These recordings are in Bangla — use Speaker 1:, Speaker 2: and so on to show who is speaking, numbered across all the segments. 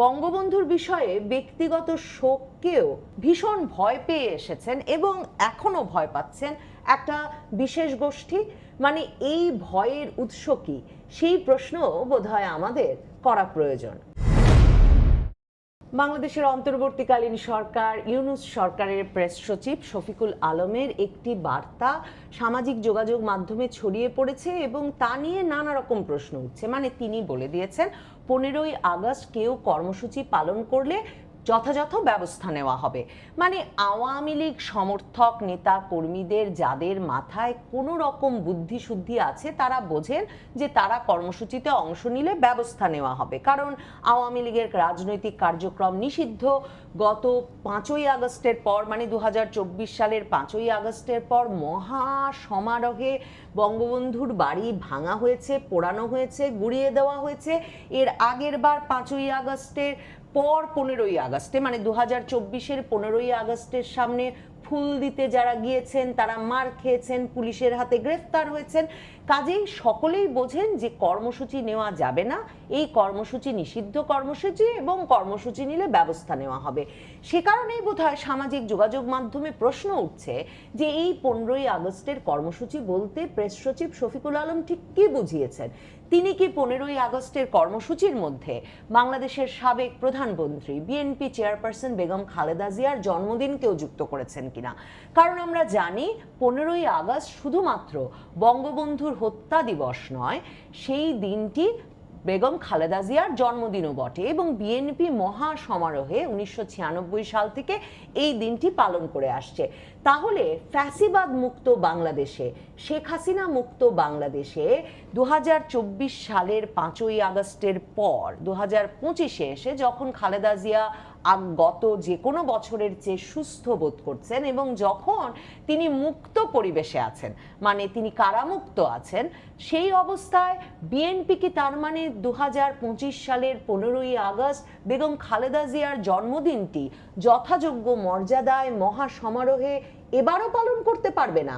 Speaker 1: বঙ্গবন্ধুর বিষয়ে ব্যক্তিগত শোককেও ভীষণ ভয় পেয়ে এসেছেন এবং এখনও ভয় পাচ্ছেন একটা বিশেষ গোষ্ঠী। মানে এই ভয়ের উৎস কি? সেই প্রশ্ন বোধহয় আমাদের করা প্রয়োজন। বাংলাদেশের অন্তর্বর্তীকালীন সরকার ইউনুস সরকারের প্রেস সচিব শফিকুল আলমের একটি বার্তা সামাজিক যোগাযোগ মাধ্যমে ছড়িয়ে পড়েছে এবং তা নিয়ে নানা রকম প্রশ্ন উঠছে। মানে তিনি বলে দিয়েছেন, পনেরোই আগস্ট কেউ কর্মসূচি পালন করলে যথাযথ ব্যবস্থা নেওয়া হবে। মানে আওয়ামী লীগ সমর্থক নেতা কর্মীদের যাদের মাথায় কোনো রকম বুদ্ধি শুদ্ধি আছে, তারা বোঝেন যে তারা কর্মসূচিতে অংশ নিলে ব্যবস্থা নেওয়া হবে। কারণ আওয়ামী লীগের রাজনৈতিক কার্যক্রম নিষিদ্ধ। গত পাঁচই আগস্টের পর মানে দু হাজার চব্বিশ সালের পাঁচই আগস্টের পর মহা সমারোহে বঙ্গবন্ধুর বাড়ি ভাঙা হয়েছে, পোড়ানো হয়েছে, গুড়িয়ে দেওয়া হয়েছে। এর আগের বার পাঁচই আগস্টের পর পনেরোই আগস্টে মানে দু হাজার চব্বিশের পনেরোই আগস্টের সামনে ফুল দিতে যারা গিয়েছেন, তারা মার খেয়েছেন, পুলিশের হাতে গ্রেফতার হয়েছেন। কাজেই সকলেই বোঝেন যে কর্মসূচি নেওয়া যাবে না। এই কর্মসূচি নিষিদ্ধ কর্মসূচি এবং কর্মসূচি নিলে ব্যবস্থা নেওয়া হবে। সে কারণেই বোধহয় সামাজিক যোগাযোগ মাধ্যমে প্রশ্ন উঠছে যে এই পনেরোই আগস্টের কর্মসূচি বলতে প্রেস সচিব শফিকুল আলম ঠিক কি বুঝিয়েছেন? তিনি কি পনেরোই আগস্টের কর্মসূচির মধ্যে বাংলাদেশের সাবেক প্রধানমন্ত্রী বিএনপি চেয়ারপারসন বেগম খালেদা জিয়ার জন্মদিনকেও যুক্ত করেছেন কিনা? কারণ আমরা জানি, পনেরোই আগস্ট শুধুমাত্র বঙ্গবন্ধুর হত্যা দিবস নয়, সেই দিনটি বেগম খালেদা জিয়ার জন্মদিনও বটে এবং বিএনপি মহাসমারোহে উনিশশো সাল থেকে এই দিনটি পালন করে আসছে। তাহলে ফ্যাসিবাদ মুক্ত বাংলাদেশে, শেখ হাসিনা মুক্ত বাংলাদেশে দু হাজার চব্বিশ সালের পাঁচই আগস্টের পর দু হাজার পঁচিশে এসে যখন খালেদা জিয়া গত যে কোনো বছরের চেয়ে সুস্থ বোধ করছেন এবং যখন তিনি মুক্ত পরিবেশে আছেন মানে তিনি কারামুক্ত আছেন, সেই অবস্থায় বিএনপি কি তার মানে দু হাজার পঁচিশ সালের পনেরোই আগস্ট বেগম খালেদা জিয়ার জন্মদিনটি যথাযোগ্য মর্যাদায় মহা সমারোহে এবারও পালন করতে পারবে না।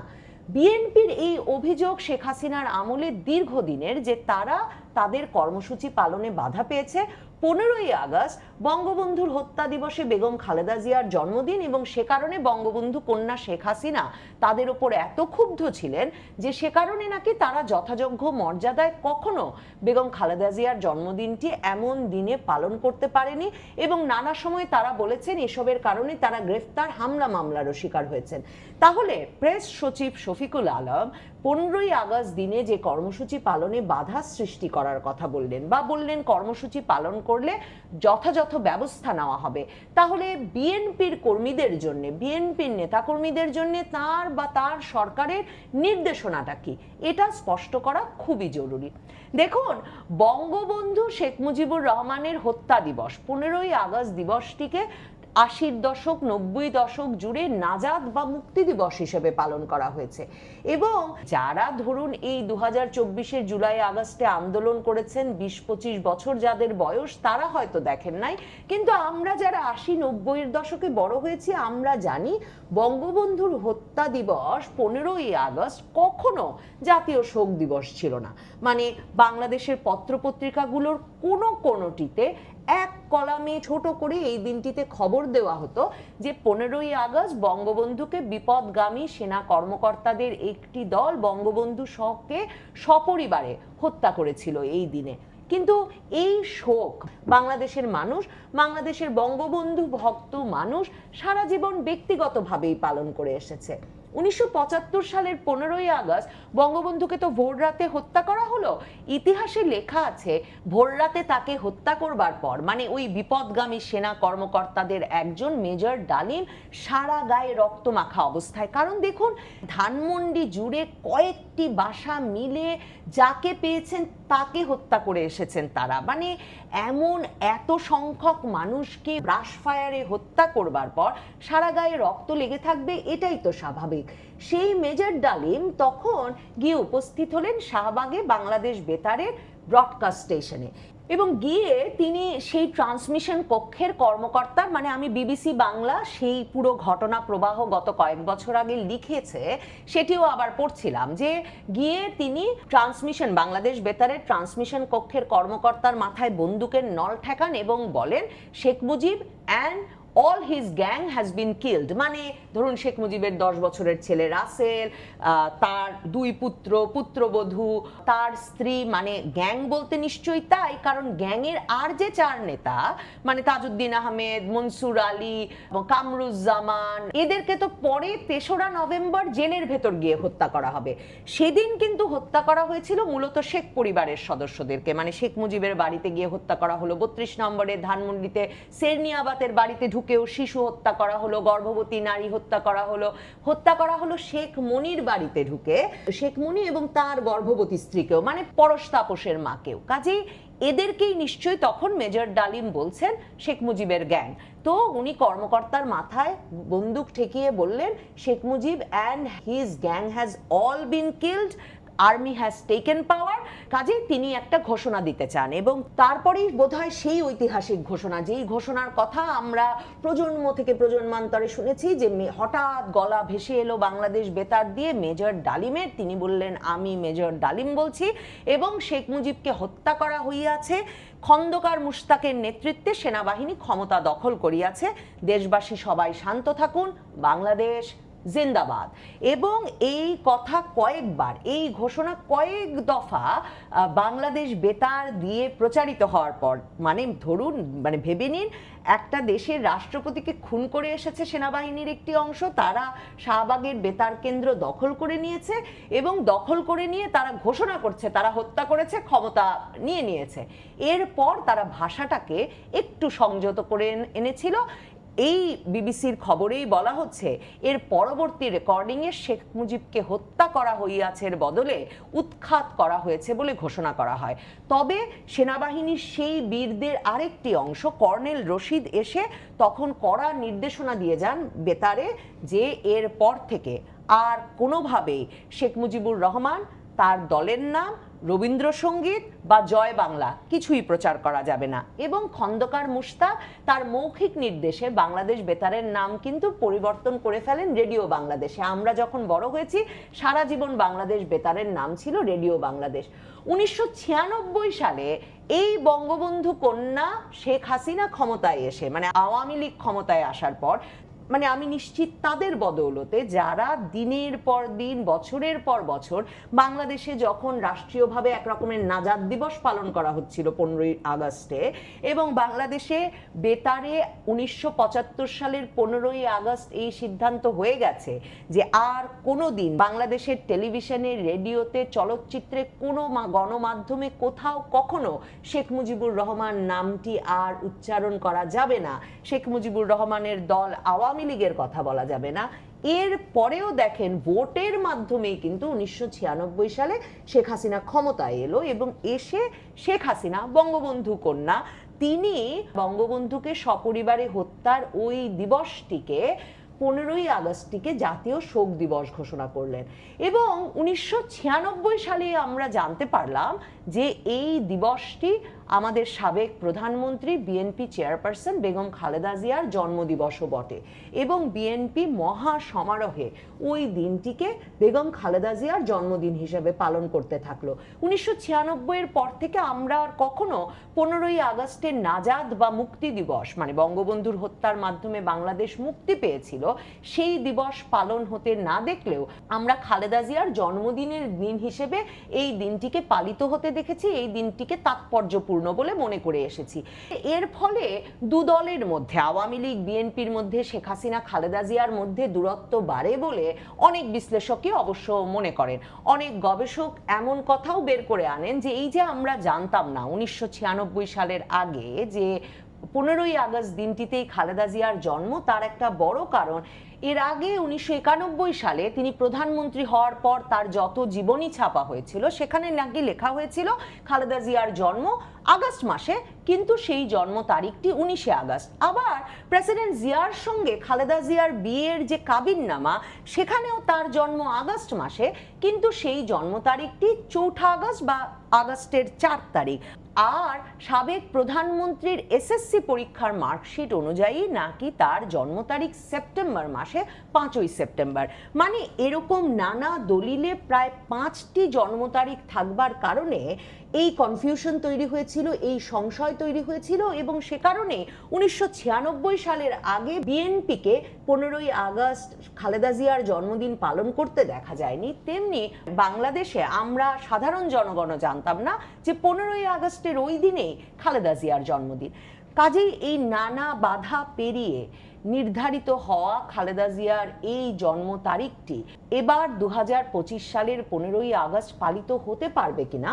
Speaker 1: বিএনপির এই অভিযোগ শেখ হাসিনার আমলে দীর্ঘদিনের যে তারা তাদের কর্মসূচি পালনে বাধা পেয়েছে পনেরোই আগস্ট বঙ্গবন্ধুর হত্যা দিবসে বেগম খালেদা জিয়ার জন্মদিন এবং সে কারণে বঙ্গবন্ধু কন্যা শেখ হাসিনা তাদের ওপর এত ক্ষুব্ধ ছিলেন যে সে কারণে নাকি তারা যথাযোগ্য মর্যাদায় কখনো বেগম খালেদা জিয়ার জন্মদিনটি এমন দিনে পালন করতে পারেনি এবং নানা সময় তারা বলেছেন এসবের কারণে তারা গ্রেফতার হামলা মামলারও শিকার হয়েছেন। তাহলে প্রেস সচিব শফিকুল আলম পনেরোই আগস্ট দিনে যে কর্মসূচি পালনে বাধা সৃষ্টি করার কথা বললেন বা বললেন কর্মসূচি পালন করলে যথাযথ ব্যবস্থা নেওয়া হবে। তাহলে বিএনপির কর্মীদের জন্য, বিএনপির নেতাকর্মীদের জন্য তার বা তার সরকারের নির্দেশনাটা কি? এটা স্পষ্ট করা খুবই জরুরি। দেখুন, বঙ্গবন্ধু শেখ মুজিবুর রহমানের হত্যা দিবস, পনেরোই আগস্ট দিবসটিকে আশির দশক, নব্বই দশক জুড়ে নাজাদ বা মুক্তি দিবস হিসেবে পালন করা হয়েছে। এবং যারা ধরুন এই দু হাজার চব্বিশের জুলাই, আগস্টে আন্দোলন করেছেন বিশ পঁচিশ বছর যাদের বয়স, তারা হয়তো দেখেন নাই। কিন্তু আমরা যারা আশি, নব্বইয়ের দশকে বড় হয়েছি, আমরা জানি বঙ্গবন্ধুর হত্যা দিবস পনেরোই আগস্ট কখনো জাতীয় শোক দিবস ছিল না। মানে বাংলাদেশের পত্রপত্রিকাগুলোর কোনো কোনোটিতে এক কলামে ছোট করে এই দিনটিতে খবর দেওয়া হতো যে পনেরোই আগস্ট বঙ্গবন্ধুকে বিপদগামী সেনা কর্মকর্তাদের একটি দল বঙ্গবন্ধু শখকে সপরিবারে হত্যা করেছিল এই দিনে। কিন্তু এই শোক বাংলাদেশের মানুষ, বাংলাদেশের বঙ্গবন্ধু ভক্ত মানুষ সারা জীবন ব্যক্তিগতভাবেই পালন করে এসেছে। উনিশশো পঁচাত্তর সালের পনেরোই আগস্ট বঙ্গবন্ধুকে তো ভোর রাতে হত্যা করা হলো। ইতিহাসে লেখা আছে, ভোর রাতে তাকে হত্যা করবার পর মানে ওই বিপদগামী সেনা কর্মকর্তাদের একজন মেজর ডালিম সারা গায়ে রক্ত মাখা অবস্থায়। কারণ দেখুন, ধানমন্ডি জুড়ে কয়েকটি বাসা মিলে যাকে পেয়েছেন তাকে হত্যা করে এসেছেন তারা। মানে এমন এত সংখ্যক মানুষকে ব্রাশ ফায়ারে হত্যা করবার পর সারা গায়ে রক্ত লেগে থাকবে, এটাই তো স্বাভাবিক। সেই মেজর ডালিম তখন গিয়ে উপস্থিত হলেন শাহবাগে বাংলাদেশ বেতারের ব্রডকাস্ট স্টেশনে এবং গিয়ে তিনি সেই ট্রান্সমিশন কক্ষের কর্মকর্তার মানে আমি বিবিসি বাংলা সেই পুরো ঘটনা প্রবাহ গত কয়েক বছর আগে লিখেছে, সেটিও আবার পড়ছিলাম যে গিয়ে তিনি ট্রান্সমিশন বাংলাদেশ বেতারের ট্রান্সমিশন কক্ষের কর্মকর্তার মাথায় বন্দুকের নল ঠেকান এবং বলেন, Sheikh Mujib and all his gang has been killed মানে ধরুন শেখ মুজিবের দশ বছরের ছেলে রাসেল তার দুই পুত্র, পুত্রবধূ, তার স্ত্রী মানে গ্যাং বলতে নিশ্চয়ই তাই, কারণ গ্যাংয়ের আর যে চার নেতা মানে তাজউদ্দিন আহমেদ, মনসুর আলী কামরুজ্জামান, এদেরকে তো পরে তেসরা নভেম্বর জেলের ভেতর গিয়ে হত্যা করা হবে। সেদিন কিন্তু হত্যা করা হয়েছিল মূলত শেখ পরিবারের সদস্যদেরকে। মানে শেখ মুজিবের বাড়িতে গিয়ে হত্যা করা হলো। বত্রিশ নম্বরে ধানমন্ডিতে সেরনিয়াবাতের বাড়িতে ঢুকেও শিশু হত্যা করা হলো, গর্ভবতী নারী হত্যা করা হলো, হত্যা করা হলো শেখ মনির বাড়িতে ঢুকে। শেখ মনি এবং তার গর্ভবতী স্ত্রীকেও মানে পরশ তাপসের মাকেও। কাজেই এদেরকেই নিশ্চয়ই তখন মেজর ডালিম বলছেন শেখ মুজিবের গ্যাং তো উনি কর্মকর্তার মাথায় বন্দুক ঠেকিয়ে বললেন, Sheikh Mujib and his gang has all been killed army has taken power কাজেই তিনি একটা ঘোষণা দিতে চান এবং তারপরেই বোধহয় সেই ঐতিহাসিক ঘোষণা, যেই ঘোষণার কথা আমরা প্রজন্ম থেকে প্রজন্মান্তরে শুনেছি যে হঠাৎ গলা ভেসে এলো বাংলাদেশ বেতার দিয়ে মেজর ডালিমের। তিনি বললেন, আমি মেজর ডালিম বলছি এবং শেখ মুজিবকে হত্যা করা হইয়াছে। খন্দকার মুশতাকের নেতৃত্বে সেনাবাহিনী ক্ষমতা দখল করিয়াছে। দেশবাসী সবাই শান্ত থাকুন। বাংলাদেশ জিন্দাবাদ। এবং এই কথা কয়েকবার, এই ঘোষণা কয়েক দফা বাংলাদেশ বেতার দিয়ে প্রচারিত হওয়ার পর মানে ধরুন মানে ভেবে নিন, একটা দেশের রাষ্ট্রপতিকে খুন করে এসেছে সেনাবাহিনীর একটি অংশ, তারা শাহবাগের বেতার কেন্দ্র দখল করে নিয়েছে এবং দখল করে নিয়ে তারা ঘোষণা করছে, তারা হত্যা করেছে, ক্ষমতা নিয়ে নিয়েছে। এরপর তারা ভাষাটাকে একটু সংযত করে এন- এনেছিল এই বিবিসির খবরেই বলা হচ্ছে, এর পরবর্তী রেকর্ডিংয়ে শেখ মুজিবকে হত্যা করা হইয়াছে এর বদলে উৎখাত করা হয়েছে বলে ঘোষণা করা হয়। তবে সেনাবাহিনীর সেই বীরদের আরেকটি অংশ, কর্নেল রশিদ এসে তখন কড়া নির্দেশনা দিয়ে যান বেতারে যে এর পর থেকে আর কোনোভাবেই শেখ মুজিবুর রহমান তার দলের নাম রবীন্দ্রসঙ্গীত বা জয় বাংলা কিছুই প্রচার করা যাবে না। এবং খন্দকার মুশতাক তার মৌখিক নির্দেশে বাংলাদেশ বেতারের নাম কিন্তু পরিবর্তন করে ফেলেন রেডিও বাংলাদেশে। আমরা যখন বড় হয়েছি, সারা জীবন বাংলাদেশ বেতারের নাম ছিল রেডিও বাংলাদেশ। উনিশশো ছিয়ানব্বই সালে এই বঙ্গবন্ধু কন্যা শেখ হাসিনা ক্ষমতায় এসে মানে আওয়ামী লীগ ক্ষমতায় আসার পর মানে আমি নিশ্চিত তাদের বদৌলতে যারা দিনের পর দিন, বছরের পর বছর বাংলাদেশে যখন রাষ্ট্রীয়ভাবে এক রকমের নাজাদ দিবস পালন করা হচ্ছিল পনেরোই আগস্টে এবং বাংলাদেশে বেতারে উনিশশো পঁচাত্তর সালের পনেরোই আগস্ট এই সিদ্ধান্ত হয়ে গেছে যে আর কোনো দিন বাংলাদেশের টেলিভিশনে, রেডিওতে, চলচ্চিত্রে কোনো গণমাধ্যমে কোথাও কখনো শেখ মুজিবুর রহমান নামটি আর উচ্চারণ করা যাবে না। শেখ মুজিবুর রহমানের দল আওয়ামী লীগের কথা বলা যাবে না। এর পরেও দেখেন ভোটের মাধ্যমে কিন্তু উনিশশো ছিয়ানব্বই সালে শেখ হাসিনা ক্ষমতায় এলো এবং এসে শেখ হাসিনা বঙ্গবন্ধু কন্যা। তিনি বঙ্গবন্ধুকে সপরিবারে হত্যার ওই দিবসটিকে পনেরোই আগস্টটিকে জাতীয় শোক দিবস ঘোষণা করলেন। এবং উনিশশো ছিয়ানব্বই সালে আমরা জানতে পারলাম যে এই দিবসটি আমাদের সাবেক প্রধানমন্ত্রী, বিএনপি চেয়ারপারসন বেগম খালেদা জিয়ার জন্মদিবসও বটে। এবং বিএনপি মহা সমারোহে ওই দিনটিকে বেগম খালেদা জিয়ার জন্মদিন হিসেবে পালন করতে থাকল। উনিশশো ছিয়ানব্বই এর পর থেকে আমরা আর কখনো পনেরোই আগস্টের নাজাদ বা মুক্তি দিবস মানে বঙ্গবন্ধুর হত্যার মাধ্যমে বাংলাদেশ মুক্তি পেয়েছিল সেই দিবস পালন হতে না দেখলেও আমরা খালেদা জিয়ার জন্মদিনের দিন হিসেবে এই দিনটিকে পালিত হতে দেখেছি, এই দিনটিকে তাৎপর্যপূর্ণ বলে মনে করে এসেছি। এর ফলে দু দলের মধ্যে, আওয়ামী লীগ, বিএনপির মধ্যে, শেখ হাসিনা, খালেদা জিয়ার মধ্যে দূরত্ব বাড়ে বলে অনেক বিশ্লেষকই অবশ্য মনে করেন। অনেক গবেষক এমন কথাও বের করে আনেন যে, এই যে আমরা জানতাম না উনিশশো ছিয়ানব্বই সালের আগে যে পনেরোই আগস্ট দিনটিতেই খালেদা জিয়ার জন্ম, তার একটা বড় কারণ। এর আগে উনিশশো একানব্বই সালে তিনি প্রধানমন্ত্রী হওয়ার পর তার যত জীবনী ছাপা হয়েছিল, সেখানে নাকি লেখা হয়েছিল খালেদা জিয়ার জন্ম আগস্ট মাসে, কিন্তু সেই জন্ম তারিখটি উনিশে আগস্ট। আবার প্রেসিডেন্ট জিয়ার সঙ্গে খালেদা জিয়ার বিয়ের যে কাবিননামা, সেখানেও তার জন্ম আগস্ট মাসে, কিন্তু সেই জন্ম তারিখটি চৌঠা আগস্ট বা আগস্টের চার তারিখ। আর সাবেক প্রধানমন্ত্রীর এসএসসি পরীক্ষার মার্কশিট অনুযায়ী নাকি তার জন্ম তারিখ সেপ্টেম্বর মাসে পাঁচই সেপ্টেম্বর। মানে এরকম নানা দলিলে প্রায় পাঁচটি জন্ম তারিখ থাকবার কারণে এই কনফিউশন তৈরি হয়েছিল, এই সংশয় তৈরি হয়েছিল এবং সে কারণে উনিশশো ছিয়ানব্বই সালের আগে বিএনপিকে পনেরোই আগস্ট খালেদা জিয়ার জন্মদিন পালন করতে দেখা যায়নি। তেমনি বাংলাদেশে আমরা সাধারণ জনগণও জানতাম না যে পনেরোই আগস্টের ওই দিনেই খালেদা জিয়ার জন্মদিন। কাজেই এই নানা বাধা পেরিয়ে নির্ধারিত হওয়া খালেদা জিয়ার এই জন্ম তারিখটি এবার দু হাজার পঁচিশ সালের পনেরোই আগস্ট পালিত হতে পারবে কিনা,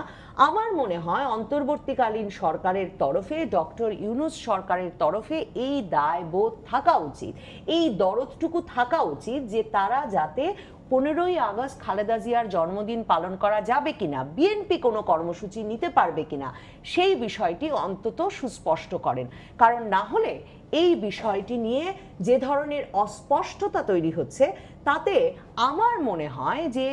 Speaker 1: আমার মনে হয় অন্তর্বর্তীকালীন সরকারের তরফে, ডক্টর ইউনুস সরকারের তরফে এই দায়বোধ থাকা উচিত। এই দরদটুকু থাকা উচিত যে তারা যাতে পনেরোই আগস্ট খালেদা জিয়ার জন্মদিন পালন করা যাবে কিনা বিএনপি কোনো কর্মসূচি নিতে পারবে কিনা, সেই বিষয়টি অন্তত সুস্পষ্ট করেন। কারণ না হলে এই বিষয়টি নিয়ে যে ধরনের অস্পষ্টতা তৈরি হচ্ছে, তাতে আমার মনে হয় যে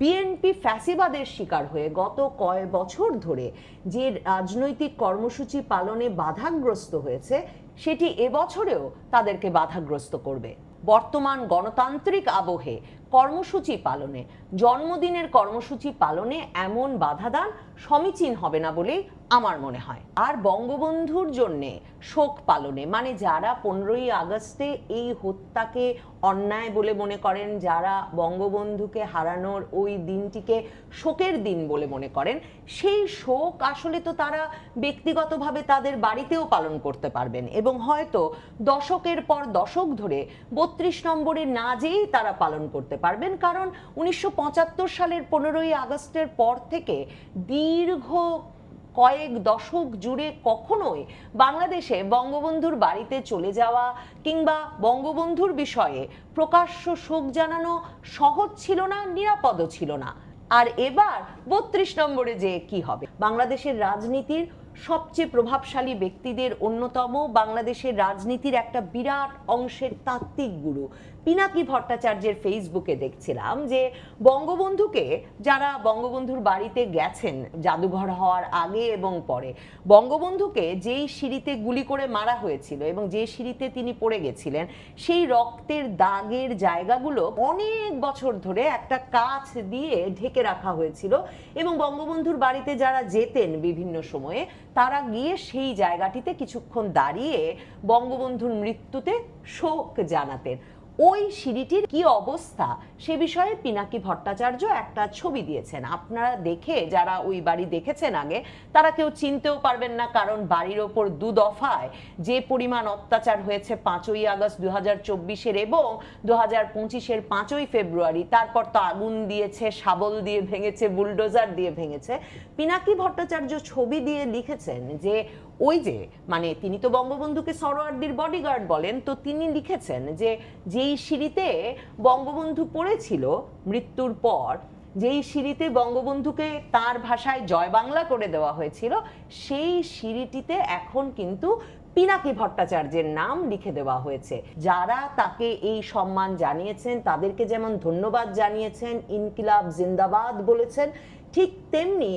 Speaker 1: বিএনপি ফ্যাসিবাদের শিকার হয়ে গত কয় বছর ধরে যে রাজনৈতিক কর্মসূচি পালনে বাধাগ্রস্ত হয়েছে, সেটি এবছরেও তাদেরকে বাধাগ্রস্ত করবে। বর্তমান গণতান্ত্রিক আবহে কর্মসূচি পালনে। জন্মদিনের কর্মসূচি পালনে এমন বাধাদান সমীচীন হবে না বলেই আমার মনে হয়। আর বঙ্গবন্ধুর জন্যে শোক পালনে মানে যারা পনেরোই আগস্টে এই হত্যাকে অন্যায় বলে মনে করেন, যারা বঙ্গবন্ধুকে হারানোর ওই দিনটিকে শোকের দিন বলে মনে করেন, সেই শোক আসলে তো তারা ব্যক্তিগতভাবে তাদের বাড়িতেও পালন করতে পারবেন এবং হয়তো দশকের পর দশক ধরে বত্রিশ নম্বরে না যেয়েই তারা পালন করতে পারবেন কারণ উনিশশো পঁচাত্তর সালের পনেরোই আগস্টের পর থেকে দীর্ঘ কয়েক দশক জুড়ে কখনোই বাংলাদেশে বঙ্গবন্ধুর বাড়িতে চলে যাওয়া কিংবা বঙ্গবন্ধুর বিষয়ে প্রকাশ্য শোক জানানো সহজ ছিল না, নিরাপদও ছিল না। আর এবার বত্রিশ নম্বরে যে কি হবে? বাংলাদেশের রাজনীতির সবচেয়ে প্রভাবশালী ব্যক্তিদের অন্যতম বাংলাদেশের রাজনীতির একটা বিরাট অংশের তাত্ত্বিক গুরু। পিনাকি ভট্টাচার্যের ফেসবুকে দেখছিলাম যে বঙ্গবন্ধুকে যারা বঙ্গবন্ধুর বাড়িতে গেছেন জাদুঘর হওয়ার আগে এবং পরে, বঙ্গবন্ধুকে যেই সিঁড়িতে গুলি করে মারা হয়েছিল এবং যে সিঁড়িতে তিনি পড়ে গেছিলেন, সেই রক্তের দাগের জায়গাগুলো অনেক বছর ধরে একটা কাচ দিয়ে ঢেকে রাখা হয়েছিল এবং বঙ্গবন্ধুর বাড়িতে যারা যেতেন বিভিন্ন সময়ে তারা গিয়ে সেই জায়গাটিতে কিছুক্ষণ দাঁড়িয়ে বঙ্গবন্ধুর মৃত্যুতে শোক জানাতেন। ওই সিঁড়িটির কি অবস্থা? সে বিষয়ে পিনাকি ভট্টাচার্য একটা ছবি দিয়েছেন। আপনারা দেখে, যারা ওই বাড়ি দেখেছেন আগে, তারা কেউ চিনতেও পারবেন না, কারণ বাড়ির ওপর দু দফায় যে পরিমাণ অত্যাচার হয়েছে পাঁচই আগস্ট দু হাজার চব্বিশের এবং দু হাজার পঁচিশের পাঁচই ফেব্রুয়ারি, তারপর তো আগুন দিয়েছে, শাবল দিয়ে ভেঙেছে, বুলডোজার দিয়ে ভেঙেছে। পিনাকি ভট্টাচার্য ছবি দিয়ে লিখেছেন যে ওই যে মানে তিনি তো বঙ্গবন্ধুকে সরোয়ার্দির বডিগার্ড বলেন, তো তিনি লিখেছেন যে, যেই সিঁড়িতে বঙ্গবন্ধু পড়েছিল মৃত্যুর পর, যেই সিঁড়িতে বঙ্গবন্ধুকে তার ভাষায় জয় বাংলা করে দেওয়া হয়েছিল, সেই সিঁড়িটিতে এখন কিন্তু পিনাকি ভট্টাচার্যের নাম লিখে দেওয়া হয়েছে। যারা তাকে এই সম্মান জানিয়েছেন, তাদেরকে যেমন ধন্যবাদ জানিয়েছেন, ইনকিলাব জিন্দাবাদ বলেছেন, ঠিক তেমনি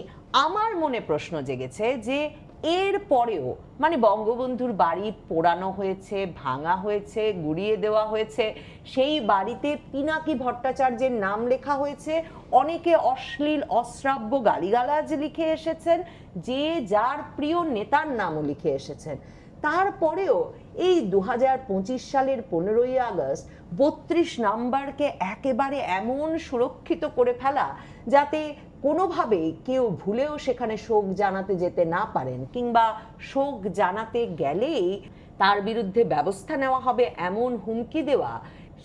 Speaker 1: আমার মনে প্রশ্ন জেগেছে যে এর পরেও মানে বঙ্গবন্ধুর বাড়ি পোড়ানো হয়েছে, ভাঙা হয়েছে, গুড়িয়ে দেওয়া হয়েছে, সেই বাড়িতে পিনাকি ভট্টাচার্যের নাম লেখা হয়েছে। অনেকে অশ্লীল, অশ্রাব্য গালিগালাজ লিখে এসেছেন, যে যার প্রিয় নেতার নামও লিখে এসেছেন। তারপরেও এই দু পঁচিশ সালের পনেরোই আগস্ট বত্রিশ নাম্বারকে একেবারে এমন সুরক্ষিত করে ফেলা, যাতে কোনোভাবেই কেউ ভুলেও সেখানে শোক জানাতে যেতে না পারেন, কিংবা শোক জানাতে গেলেই তার বিরুদ্ধে ব্যবস্থা নেওয়া হবে এমন হুমকি দেওয়া,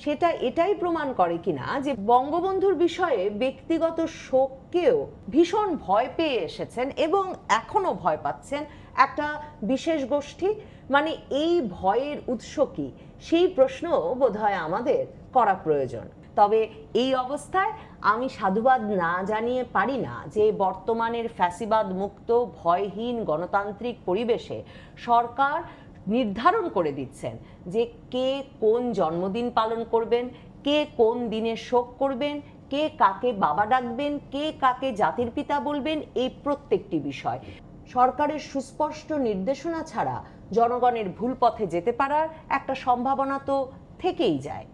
Speaker 1: সেটা এটাই প্রমাণ করে কিনা যে বঙ্গবন্ধুর বিষয়ে ব্যক্তিগত শোককেও ভীষণ ভয় পেয়ে এসেছেন এবং এখনও ভয় পাচ্ছেন একটা বিশেষ গোষ্ঠী। মানে এই ভয়ের উৎস কি? সেই প্রশ্ন বোধহয় আমাদের করা প্রয়োজন। তবে এই অবস্থায় আমি সাধুবাদ না জানিয়ে পারি না যে বর্তমানের ফ্যাসিবাদ মুক্ত, ভয়হীন গণতান্ত্রিক পরিবেশে সরকার নির্ধারণ করে দিচ্ছেন যে কে কোন জন্মদিন পালন করবেন, কে কোন দিনে শোক করবেন, কে কাকে বাবা ডাকবেন, কে কাকে জাতির পিতা বলবেন, এই প্রত্যেকটি বিষয়। সরকারের সুস্পষ্ট নির্দেশনা ছাড়া জনগণের ভুল পথে যেতে পারার একটা সম্ভাবনা তো থেকেই যায়।